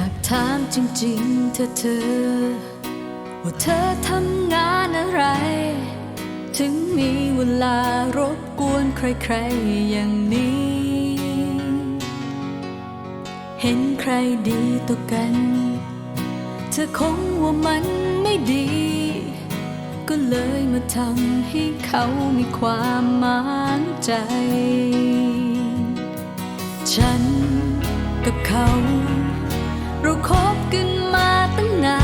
ากถามจริงๆเธอเธอ ว่าเธอทำงานอะไร ถึงมีเวลารบกวนใครๆอย่างนี้ เห็นใครดีต่อกัน เธอคงว่ามันไม่ดี ก็เลยมาทำให้เขามีความหมางใจ ฉันกับเขา คบกันมาตั้งนา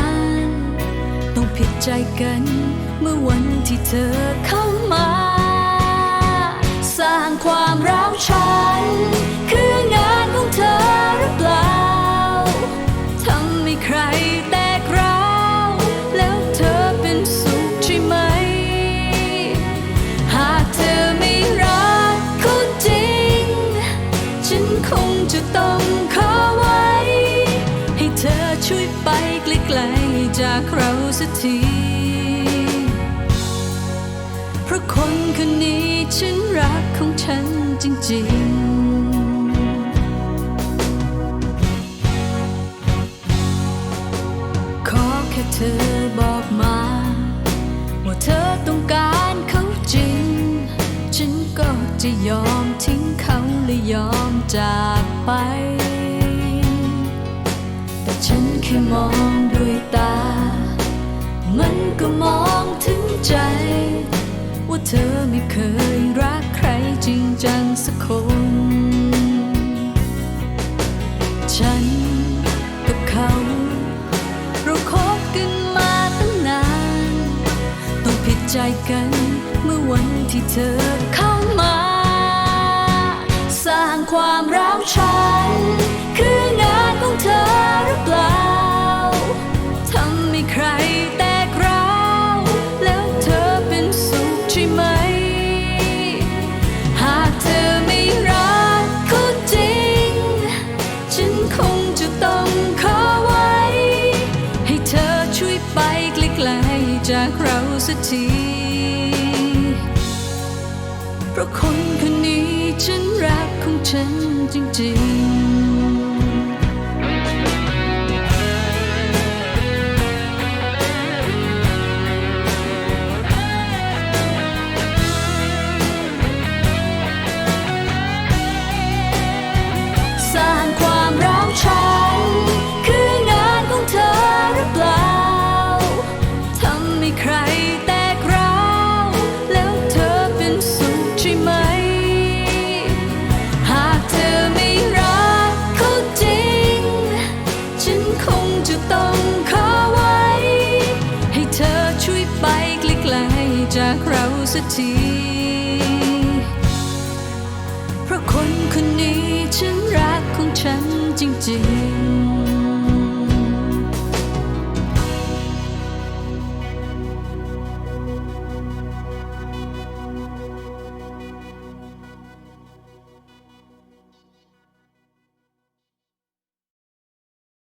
น ต้องผิดใจกันเมื่อวันที่เธอเข้ามา สร้างความร้าวฉัน คืองานของเธอหรือเปล่าทำให้ใครแตกร้าวแล้วเธอเป็นสุขใช่ไหม หากเธอไม่รักเขาจริง ฉันคงจะต้องขอไว้ ให้เธอช่วยไปไกลๆจากเราสักที เพราะคนคนนี้ฉันรักของฉันจริงๆขอแค่เธอบอกมาว่าเธอต้องการเขาจริง ฉันก็จะยอมทิ้งเขาและยอมจากไป ฉันแค่มองด้วยตา มันก็มองถึงใจ ว่าเธอไม่เคยรักใครจริงจังสักคน ฉันกับเขาเราคบกันมาตั้งนาน ต้องผิดใจกันเมื่อวันที่เธอเข้ามา สร้างความร้า จากเราสักทีเพราะคนคนนี้ฉันรักของฉันจริงๆ ขอไว้ ให้เธอช่วยไปไกลๆจากเราสักที เพราะคนคนนี้ฉันรักของฉันจริงๆ